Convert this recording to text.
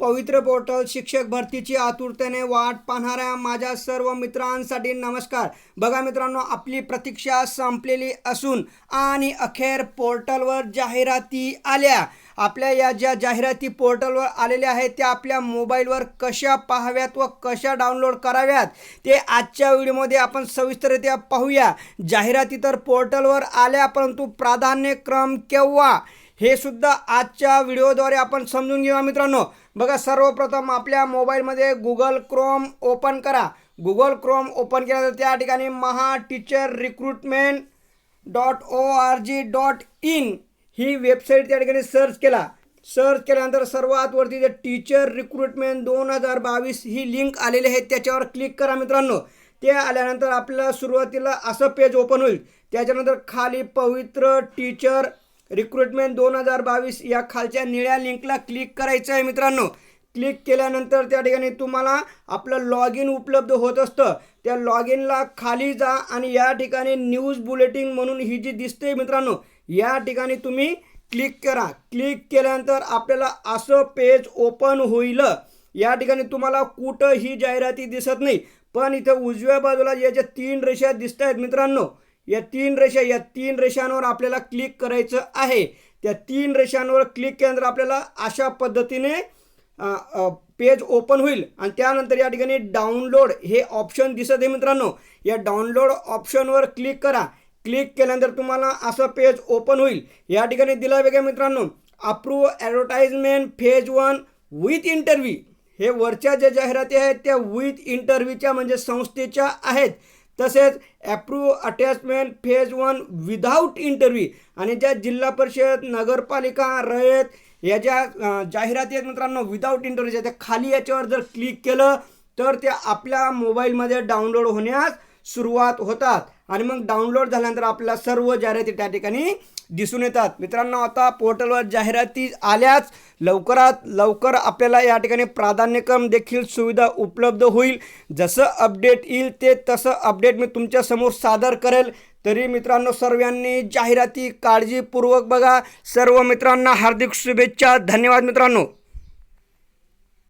पवित्र पोर्टल शिक्षक भरतीची आतुरतेने वाट पाहणाऱ्या माझ्या सर्व मित्रांसाठी नमस्कार. बघा मित्रांनो आपली प्रतीक्षा संपलेली असून आणि अखेर पोर्टलवर जाहिराती आल्या. आपल्या या ज्या जाहिराती पोर्टलवर आलेल्या आहेत त्या आपल्या मोबाईलवर कशा पाहाव्यात व कशा डाउनलोड कराव्यात ते आजच्या व्हिडिओमध्ये आपण सविस्तररित्या पाहूया. जाहिराती तर पोर्टलवर आल्या परंतु प्राधान्यक्रम केव्हा? हे सुद्धा आजच्या व्हिडिओद्वारे आपण समजून घेऊया मित्रांनो. बघा सर्वप्रथम आपल्या मोबाईलमध्ये गुगल क्रोम ओपन करा. गुगल क्रोम ओपन केल्यानंतर त्या ठिकाणी Maha teacher recruitment dot O R G dot in he website त्या ठिकाणी सर्च केला. सर्च केल्यानंतर सर्वात वरती जे टीचर रिक्रुटमेंट दोन हजार बावीस ही लिंक आलेली आहे त्याच्यावर क्लिक करा मित्रांनो. ते आल्यानंतर आपल्याला सुरुवातीला असं पेज ओपन होईल. त्याच्यानंतर खाली पवित्र टीचर रिक्रुटमेंट दोन हजार बावीस या खालच्या निळ्या लिंकला क्लिक करायचं आहे मित्रांनो. क्लिक केल्यानंतर त्या ठिकाणी तुम्हाला आपलं लॉग इन उपलब्ध होत असतं. त्या लॉग इनला खाली जा आणि या ठिकाणी न्यूज बुलेटिन म्हणून ही जी दिसते मित्रांनो या ठिकाणी तुम्ही क्लिक करा. क्लिक केल्यानंतर आपल्याला असं पेज ओपन होईल. या ठिकाणी तुम्हाला कुठं ही जाहिराती दिसत नाही. पण इथं उजव्या बाजूला याच्या तीन रेषा दिसत आहेत मित्रांनो या तीन रेषा या तीन रेषांवर आपल्याला क्लिक करायचं आहे. त्या तीन रेषांवर क्लिक केल्यानंतर आपल्याला अशा पद्धतीने पेज ओपन होईल. आणि त्यानंतर या ठिकाणी डाउनलोड हे ऑप्शन दिसत आहे मित्रांनो. या डाउनलोड ऑप्शनवर क्लिक करा. क्लिक केल्यानंतर तुम्हाला असं पेज ओपन होईल. या ठिकाणी दिला वेगळ्या मित्रांनो approve advertisement phase one with interview हे वरच्या ज्या जाहिराती आहेत त्या विथ इंटरव्ह्यूच्या म्हणजे संस्थेच्या आहेत. तसेच approve attachment phase one without interview आणि ज्या जिल्हा परिषद नगरपालिका रयत या ज्या जाहिराती आहेत मित्रांनो विदाऊट इंटरव्ह्यूच्या त्या खाली याच्यावर जर क्लिक केलं तर त्या आपल्या मोबाईलमध्ये डाउनलोड होण्यास सुरुवात होतात. आणि मग डाउनलोड झाल्यानंतर आपल्याला सर्व जाहिराती त्या ठिकाणी दिसून येतात. मित्रांनो आता पोर्टलवर जाहिराती आल्याच लवकरात लवकर आपल्याला या ठिकाणी प्राधान्यक्रम देखील सुविधा उपलब्ध होईल. जसं अपडेट येईल ते तसं अपडेट मी तुमच्यासमोर सादर करेल. तरी मित्रांनो सर्वांनी जाहिराती काळजीपूर्वक बघा. सर्व मित्रांना हार्दिक शुभेच्छा. धन्यवाद मित्रांनो.